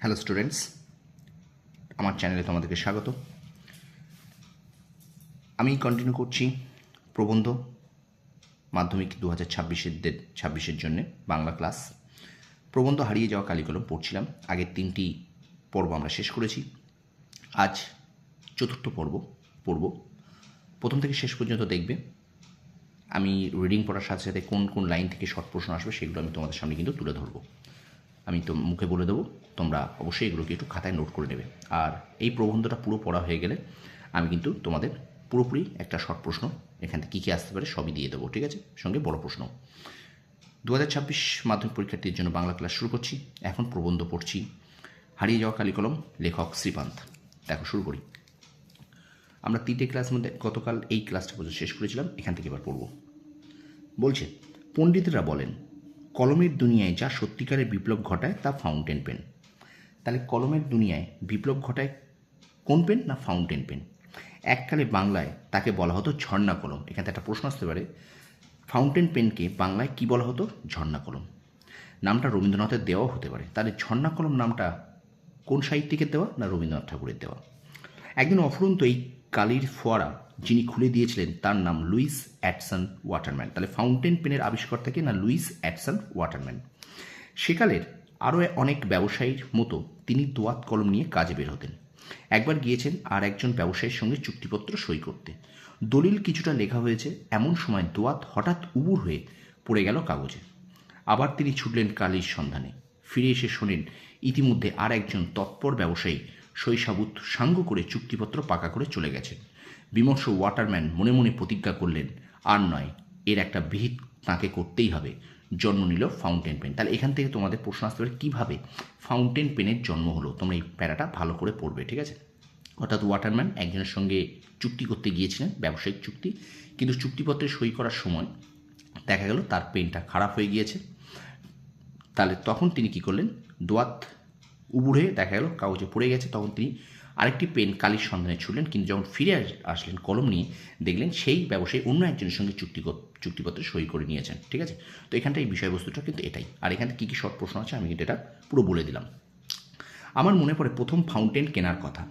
Hello students আমার চ্যানেলে তোমাদেরকে স্বাগত। আমি কন্টিনিউ করছি প্রবন্ধ মাধ্যমিক দু হাজার ছাব্বিশের ছাব্বিশের জন্যে বাংলা ক্লাস প্রবন্ধ হারিয়ে যাওয়া কালিকলম পড়ছিলাম। আগের তিনটি পর্ব আমরা শেষ করেছি। আজ চতুর্থ পর্ব পড়ব। প্রথম থেকে শেষ পর্যন্ত দেখবে আমি রিডিং পড়ার সাথে সাথে কোন কোন লাইন থেকে শর্ট প্রশ্ন আসবে সেগুলো আমি তোমাদের সামনে কিন্তু তুলে ধরবো। আমি তো মুখে বলে দেবো, তোমরা অবশ্যই এগুলোকে একটু খাতায় নোট করে নেবে। আর এই প্রবন্ধটা পুরো পড়া হয়ে গেলে আমি কিন্তু তোমাদের পুরোপুরি একটা শর্ট প্রশ্ন, এখান থেকে কী কী আসতে পারে সবই দিয়ে দেবো, ঠিক আছে? সঙ্গে বড় প্রশ্ন। দু হাজার ছাব্বিশ মাধ্যমিক পরীক্ষার্থীর জন্য বাংলা ক্লাস শুরু করছি, এখন প্রবন্ধ পড়ছি। হারিয়ে যাওয়া কালিকলম লেখক শ্রীপান্ত। দেখো, শুরু করি। আমরা তিনটে ক্লাস মধ্যে গতকাল এই ক্লাসটা পর্যন্ত শেষ করেছিলাম, এখান থেকে এবার পড়ব। বলছে, পণ্ডিতরা বলেন কলমের দুনিয়ায় যা সত্যিকারের বিপ্লব ঘটায় তা ফাউন্টেন পেন তাহলে কলমের দুনিয়ায় বিপ্লব ঘটায় কোন পেন না ফাউন্টেন পেন এককালে বাংলায় তাকে বলা হতো ঝর্ণা কলম। এখান একটা প্রশ্ন আসতে পারে। ফাউন্টেন পেনকে বাংলায় কি বলা হতো? ঝর্ণা কলম। নামটা রবীন্দ্রনাথের দেওয়াও হতে পারে। তাহলে ঝর্ণা কলম নামটা কোন সাহিত্যিকের দেওয়া না রবীন্দ্রনাথ ঠাকুরের দেওয়া? একদিন অফুরন্ত এই কালির ফোয়ারা যিনি খুলে দিয়েছিলেন, তার নাম লুইস অ্যাটসন ওয়াটারম্যান। তাহলে ফাউন্টেন পেনের আবিষ্কার থেকে না লুইস অ্যাটসন ওয়াটারম্যান? সেকালের আরও অনেক ব্যবসায়ীর মতো তিনি দোয়াত কলম নিয়ে কাজে বের হতেন। একবার গিয়েছেন আর একজন ব্যবসায়ীর সঙ্গে চুক্তিপত্র সই করতে। দলিল কিছুটা লেখা হয়েছে, এমন সময় দোয়াত হঠাৎ উবুর হয়ে পড়ে গেল কাগজে। আবার তিনি ছুটলেন কালির সন্ধানে। ফিরে এসে শোনেন, ইতিমধ্যে আর একজন তৎপর ব্যবসায়ী শৈশাবুত সাঙ্গ করে চুক্তিপত্র পাকা করে চলে গেছেন বিমর্ষ ওয়াটারম্যান মনে মনে প্রতিজ্ঞা করলেন, আর নয়, এর একটা বিহিত তাঁকে করতেই হবে। জন্ম নিল ফাউন্টেন পেন। তাহলে এখান থেকে তোমাদের প্রশ্ন আসতে পারে, কীভাবে ফাউন্টেন পেনের জন্ম হলো? তোমরা এই প্যারাটা ভালো করে পড়বে, ঠিক আছে? অর্থাৎ ওয়াটারম্যান একজনের সঙ্গে চুক্তি করতে গিয়েছিলেন, ব্যবসায়িক চুক্তি, কিন্তু চুক্তিপত্রে সই করার সময় দেখা গেল তার পেনটা খারাপ হয়ে গিয়েছে। তাহলে তখন তিনি কি করলেন? দোয়াত উবুড়ে দেখা গেল, কাগজে পড়ে গেছে। তখন তিনি আরেকটি পেন কালির সন্ধানে ছুটলেন কিন্তু যখন ফিরে আসলেন কলম নিয়ে, দেখলেন সেই ব্যবসায়ী অন্য একজনের সঙ্গে চুক্তি চুক্তিপত্রে সই করে নিয়েছেন, ঠিক আছে? তো এখানটা এই বিষয়বস্তুটা কিন্তু এটাই। আর এখানে কী কী শর্ট প্রশ্ন আছে, আমি কিন্তু এটা পুরো বলে দিলাম। আমার মনে পড়ে প্রথম ফাউন্টেন কেনার কথা।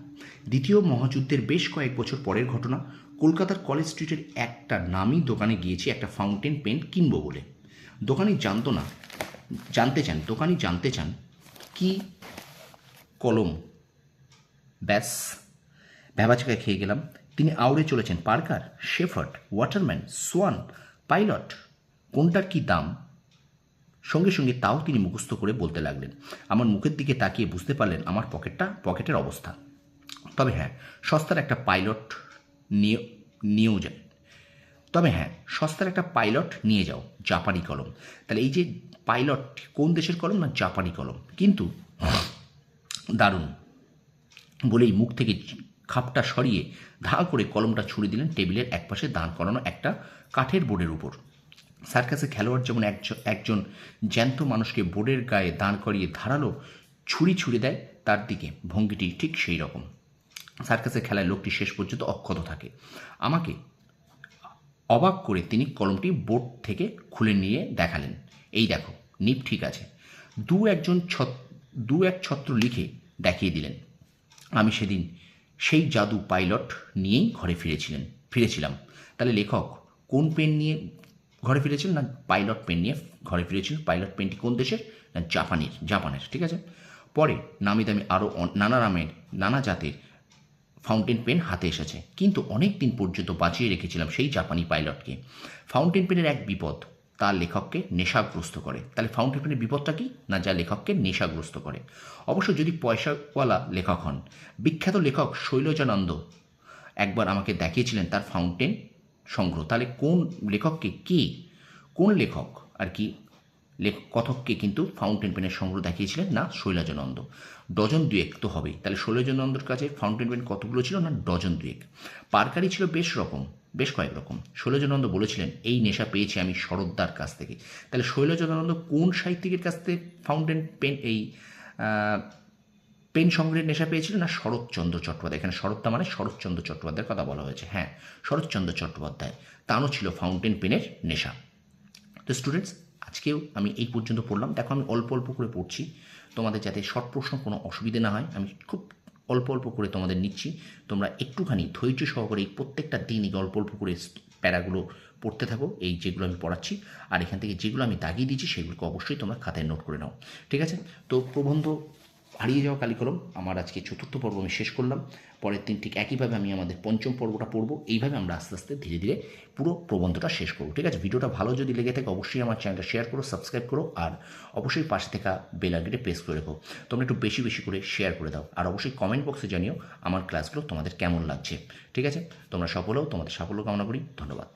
দ্বিতীয় মহাযুদ্ধের বেশ কয়েক বছর পরের ঘটনা, কলকাতার কলেজ স্ট্রিটের একটা নামি দোকানে গিয়েছি একটা ফাউন্টেন পেন কিনবো বলে। দোকানি জানতো না, জানতে চান, দোকানি জানতে চান কি কলম। ব্যাস। ভ্যাবাচাকা খেয়ে গেলাম। তিনি আউড়ে চলেছেন। Parker Sheaffer Waterman, Swan, Pilot, কোনটার কি দাম? সঙ্গে সঙ্গে তাও তিনি মুখস্থ করে বলতে লাগলেন, আমার মুখের দিকে তাকিয়ে বুঝতে পারলেন আমার পকেটটা, পকেটের অবস্থা। তবে হ্যাঁ সস্তার একটা পাইলট নিয়ে, নিয়েও যায় তবে হ্যাঁ সস্তার একটা পাইলট নিয়ে যাও, জাপানি কলম। তাহলে এই যে পাইলট কোন দেশের কলম না জাপানি কলম? কিন্তু দারুণ। বলেই মুখ থেকে খাপটা সরিয়ে ধা করে কলমটা ছুড়ে দিলেন টেবিলের একপাশে দাঁড় করানো একটা কাঠের বোর্ডের উপর। সার্কাসে খেলোয়াড় যেমন একজন জ্যান্ত মানুষকে বোর্ডের গায়ে দাঁড় করিয়ে ধারালো ছুরি ছুড়ে দেয়, তার দিকে ভঙ্গিটি ঠিক সেই রকম। সার্কাসের খেলায় লোকটি শেষ পর্যন্ত অক্ষত থাকে। আমাকে অবাক করে তিনি কলমটি বোর্ড থেকে খুলে নিয়ে দেখালেন। এই দেখো, নিপ ঠিক আছে। দু একজন দু এক ছত্র লিখে দেখিয়ে দিলেন। আমি সেদিন সেই জাদু পাইলট নিয়েই ঘরে ফিরেছিলেন, ফিরেছিলাম। তাহলে লেখক, কোন পেন নিয়ে ঘরে ফিরেছিলেন না পাইলট পেন নিয়ে ঘরে ফিরেছিলেন? পাইলট পেনটি কোন দেশের? না জাপানের জাপানের, ঠিক আছে? পরে নামি দামি আরও নানা নামের নানা জাতের ফাউন্টেন পেন হাতে এসেছে। কিন্তু অনেক দিন পর্যন্ত বাঁচিয়ে রেখেছিলাম সেই জাপানি পাইলটকে। ফাউন্টেন পেনের এক বিপদ তার লেখককে নেশাগ্রস্ত করে। তাহলে ফাউন্টেন পেনের বিপদটা কি? না, যা লেখককে নেশাগ্রস্ত করে। অবশ্য যদি পয়সাওয়ালা লেখক হন, বিখ্যাত লেখক শৈলজানন্দ একবার আমাকে দেখিয়েছিলেন তার ফাউন্টেন সংগ্রহ। তাহলে কোন লেখককে কে, কোন লেখক আর কি কথককে কিন্তু ফাউন্টেন পেনের সংগ্রহ দেখিয়েছিলেন না শৈলাজানন্দ? ডজন দুয়েক তো হবেই। তাহলে শৈলজানন্দর কাছে ফাউন্টেন পেন কতগুলো ছিল না? ডজন দুয়েক। পারকারি ছিল বেশ রকম। বেশ কয়েক রকম। শৈলজানন্দ বলেছিলেন, এই নেশা পেয়েছি আমি শরৎদার কাছ থেকে। তাহলে শৈলজানন্দ কোন সাহিত্যিকের কাছ থেকে ফাউন্টেন পেন, এই পেন সংগ্রহের নেশা পেয়েছিলেন? না, শরৎচন্দ্র চট্টোপাধ্যায়। এখানে শরৎদা মানে শরৎচন্দ্র চট্টোপাধ্যায়ের কথা বলা হয়েছে। হ্যাঁ শরৎচন্দ্র চট্টোপাধ্যায়। তারও ছিল ফাউন্টেন পেনের নেশা। তো স্টুডেন্টস, আজকেও আমি এই পর্যন্ত পড়লাম। দেখো, আমি অল্প অল্প করে পড়ছি। তোমাদের যাতে শর্ট প্রশ্ন কোনো অসুবিধে না হয়, আমি খুব অল্প অল্প করে তোমাদের নিচ্ছি। তোমরা একটুখানি ধৈর্য সহকারে এই প্রত্যেকটা দিন এই অল্প অল্প করে প্যারাগুলো পড়তে থাকো, এই যেগুলো আমি পড়াচ্ছি। আর এখান থেকে যেগুলো আমি দাগিয়ে দিচ্ছি সেগুলোকে অবশ্যই তোমরা খাতায় নোট করে নাও। ঠিক আছে? তো প্রবন্ধ হারিয়ে যাওয়া কালিকলম আমার আজকে চতুর্থ পর্ব আমি শেষ করলাম। পরের দিন ঠিক একইভাবে আমি আমাদের পঞ্চম পর্বটা পড়ব। এইভাবে আমরা আস্তে আস্তে ধীরে ধীরে পুরো প্রবন্ধটা শেষ করব, ঠিক আছে? ভিডিওটা ভালো যদি লেগে থাকে, অবশ্যই আমার চ্যানেলটা শেয়ার করো, সাবস্ক্রাইব করো, আর অবশ্যই পাশে থাকা বেল আইকনটি প্রেস করে রেখো। তোমরা একটু বেশি বেশি করে শেয়ার করে দাও, আর অবশ্যই কমেন্ট বক্সে জানিও আমার ক্লাসগুলো তোমাদের কেমন লাগছে, ঠিক আছে? তোমরা সফল হও, তোমাদের সাফল্য কামনা করি, ধন্যবাদ।